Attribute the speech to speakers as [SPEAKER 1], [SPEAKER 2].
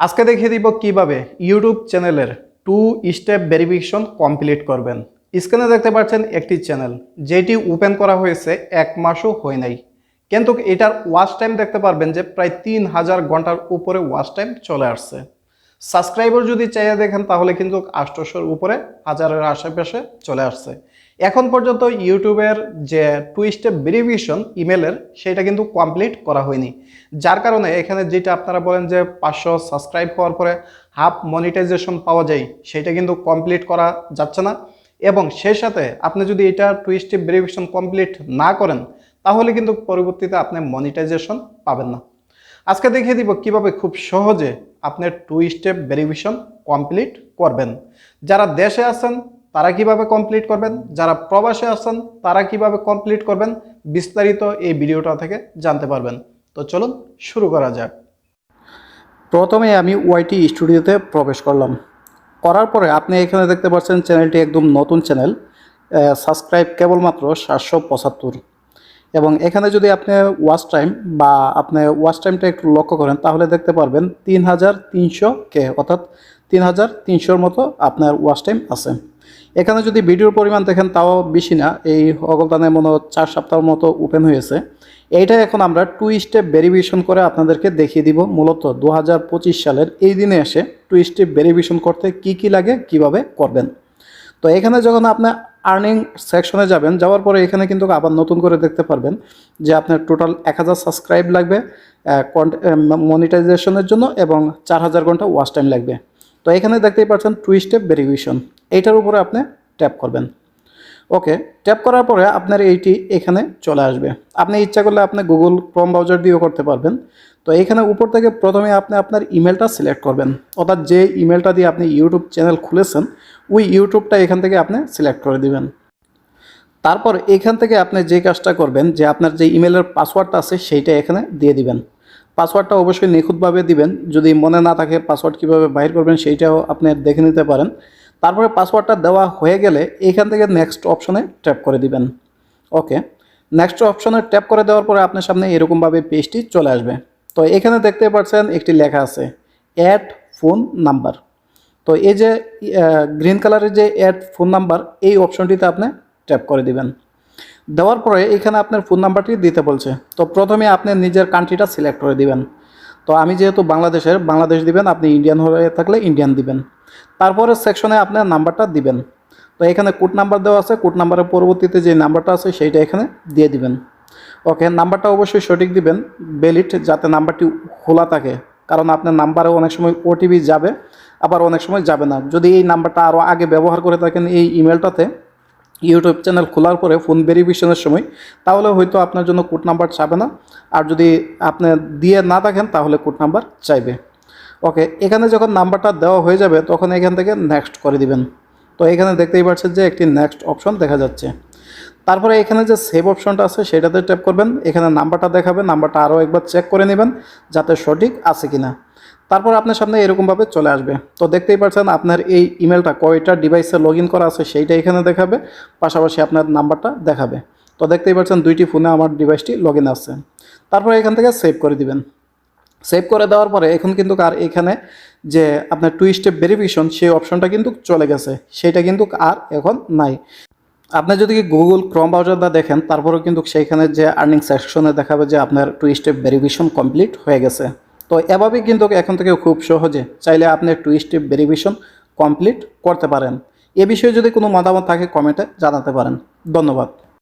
[SPEAKER 1] আজকে দেখিয়ে দিব কীভাবে ইউটিউব চ্যানেলের টু স্টেপ ভেরিফিকেশন কমপ্লিট করবেন। স্ক্রিনে দেখতে পাচ্ছেন একটি চ্যানেল, যেটি ওপেন করা হয়েছে এক মাসও হয় নাই। কিন্তু এটার ওয়াচ টাইম দেখতে পারবেন যে প্রায় তিন হাজার ঘণ্টার উপরে ওয়াচ টাইম চলে আসছে। সাবস্ক্রাইবার যদি চাইয়া দেখেন, তাহলে কিন্তু আষ্টশোর উপরে হাজারের আশেপাশে চলে আসছে। এখন পর্যন্ত ইউটিউবের যে টু স্টেপ ভেরিফিকেশন ইমেলের সেটা কিন্তু কমপ্লিট করা হয়নি। যার কারণে এখানে যেটা আপনারা বলেন যে পাঁচশো সাবস্ক্রাইব হওয়ার পরে হাফ মনিটাইজেশন পাওয়া যায় সেটা কিন্তু কমপ্লিট করা যাচ্ছে না। এবং সেই সাথে আপনি যদি এটা টু স্টেপ ভেরিফিকেশন কমপ্লিট না করেন, তাহলে কিন্তু পরবর্তীতে আপনি মনিটাইজেশন পাবেন না। আজকে দেখিয়ে দিব কীভাবে খুব সহজে আপনি টু স্টেপ ভেরিফিকেশন কমপ্লিট করবেন। যারা দেশে আছেন তারা কীভাবে কমপ্লিট করবেন? যারা প্রবাসে আছেন, তারা কীভাবে কমপ্লিট করবেন? বিস্তারিত এই ভিডিওটা থেকে জানতে পারবেন। তো চলুন শুরু করা যাক। প্রথমে আমি ওয়াইটি স্টুডিওতে প্রবেশ করলাম। করার পরে আপনি এখানে দেখতে পাচ্ছেন চ্যানেলটি একদম নতুন চ্যানেল সাবস্ক্রাইব কেবলমাত্র সাতশো পঁচাত্তর। এবং এখানে যদি আপনি ওয়াচ টাইম বা আপনি ওয়াচ টাইমটা একটু লক্ষ্য করেন, তাহলে দেখতে পারবেন তিন হাজার তিনশো কে, অর্থাৎ তিন হাজার তিনশোর মতো আপনার ওয়াচ টাইম আছে। এখানে যদি ভিডিওর পরিমাণ দেখেন, তাও বেশি না। এই অগলদানে মনে চার সপ্তাহের মতো ওপেন হয়েছে। এইটা এখন আমরা টু স্টেপ ভেরিফিকেশন করে আপনাদেরকে দেখিয়ে দিব। মূলত দু হাজার পঁচিশ সালের এই দিনে এসে টু স্টেপ ভেরিফিকেশন করতে কি কি লাগে, কীভাবে করবেন। তো এখানে যখন আপনি আর্নিং সেকশনে যাবেন, যাওয়ার পরে এখানে কিন্তু আবার নতুন করে দেখতে পারবেন যে আপনার টোটাল এক হাজার সাবস্ক্রাইব লাগবে মনিটাইজেশনের জন্য এবং চার হাজার ঘণ্টা ওয়াচ টাইম লাগবে। তো এখানে দেখতেই পাচ্ছেন টু স্টেপ ভেরিফিকেশন এইটার উপরে আপনি ট্যাপ করবেন। ওকে ট্যাপ করার পরে আপনার এইটি এখানে চলে আসবে। আপনি ইচ্ছা করলে আপনি গুগল ক্রোম ব্রাউজার দিয়েও করতে পারবেন। তো এখানে উপর থেকে প্রথমে আপনি আপনার ইমেলটা সিলেক্ট করবেন। অর্থাৎ যে ইমেলটা দিয়ে আপনি ইউটিউব চ্যানেল খুলেছেন, ওই ইউটিউবটা এখান থেকে আপনি সিলেক্ট করে দিবেন। তারপর এখান থেকে আপনি যে কাজটা করবেন, যে আপনার যে ইমেলের পাসওয়ার্ডটা আছে, সেইটা এখানে দিয়ে দিবেন। পাসওয়ার্ডটা অবশ্যই নিখুঁতভাবে দিবেন। যদি মনে না থাকে পাসওয়ার্ড কীভাবে বাইর করবেন, সেইটাও আপনি দেখে নিতে পারেন। তারপরে পাসওয়ার্ডটা দেওয়া হয়ে গেলে এখান থেকে নেক্সট অপশনে ট্যাপ করে দিবেন। ওকে নেক্সট অপশনে ট্যাপ করে দেওয়ার পরে আপনার সামনে এরকমভাবে পেজটি চলে আসবে। তো এখানে দেখতে পাচ্ছেন একটি লেখা আছে অ্যাড ফোন নাম্বার তো এই যে গ্রিন কালারের যে অ্যাড ফোন নাম্বার এই অপশনটিতে আপনি ট্যাপ করে দিবেন। দেওয়ার পরে এখানে আপনার ফোন নাম্বারটি দিতে বলছে। তো প্রথমে আপনি নিজের কান্ট্রিটা সিলেক্ট করে দিবেন। তো আমি যেহেতু বাংলাদেশের, বাংলাদেশ দিবেন, আপনি ইন্ডিয়ান হয়ে থাকলে ইন্ডিয়ান দিবেন। তারপরে সেকশনে আপনার নাম্বারটা দিবেন। তো এখানে কোড নাম্বার দেওয়া আছে কোড নাম্বারের পরবর্তীতে যে নাম্বারটা আছে, সেইটা এখানে দিয়ে দিবেন। ওকে নাম্বারটা অবশ্যই সঠিক দিবেন বেলিট যাতে নাম্বারটি খোলা থাকে। কারণ আপনার নাম্বারে অনেক সময় ওটিপি যাবে, আবার অনেক সময় যাবে না। যদি এই নাম্বারটা আরও আগে ব্যবহার করে থাকেন এই ইমেলটাতে ইউটিউব চ্যানেল খোলার পরে ফোন ভেরিফিকেশনের সময়, তাহলে হয়তো আপনার জন্য কোড নাম্বার চাবে না। আর যদি আপনি দিয়ে না থাকেন, তাহলে কোড নাম্বার চাইবে। ওকে, এখানে যখন নাম্বারটা দেওয়া হয়ে যাবে, তখন এখান থেকে নেক্সট করে দিবেন। তো এখানে দেখতেই পাচ্ছেন যে একটি নেক্সট অপশন দেখা যাচ্ছে। তারপরে এখানে যে সেভ অপশনটা আছে, সেটাতে ট্যাপ করবেন। এখানে নাম্বারটা দেখাবে নাম্বারটা আরও একবার চেক করে নেবেন যাতে সঠিক আছে কি না তারপর আপনার সামনে এরকমভাবে চলে আসবে। তো দেখতেই পাচ্ছেন আপনার এই ইমেলটা কয়টা ডিভাইসে লগ করা আছে, সেইটা এখানে দেখাবে। পাশাপাশি আপনার নাম্বারটা দেখাবে। তো দেখতেই পাচ্ছেন দুইটি ফোনে আমার ডিভাইসটি লগ ইন আছে। তারপরে এখান থেকে সেভ করে দিবেন। সেভ করে দেওয়ার পরে এখন কিন্তু আর এখানে যে আপনার টু স্টেপ ভেরিফিকেশন সেই অপশনটা কিন্তু চলে গেছে। সেটা কিন্তু আর এখন নাই। আপনি যদি গুগল ক্রম ব্রাউজারটা দেখেন, তারপরেও কিন্তু সেইখানে যে আর্নিং সেকশনে দেখাবে যে আপনার টু স্টেপ ভেরিফিকেশন কমপ্লিট হয়ে গেছে। তো এভাবেই কিন্তু এখন থেকে খুব সহজে চাইলে আপনি টু স্টেপ ভেরিফিকেশন কমপ্লিট করতে পারেন। এ বিষয়ে যদি কোনো মতামত থাকে কমেন্টে জানাতে পারেন। ধন্যবাদ।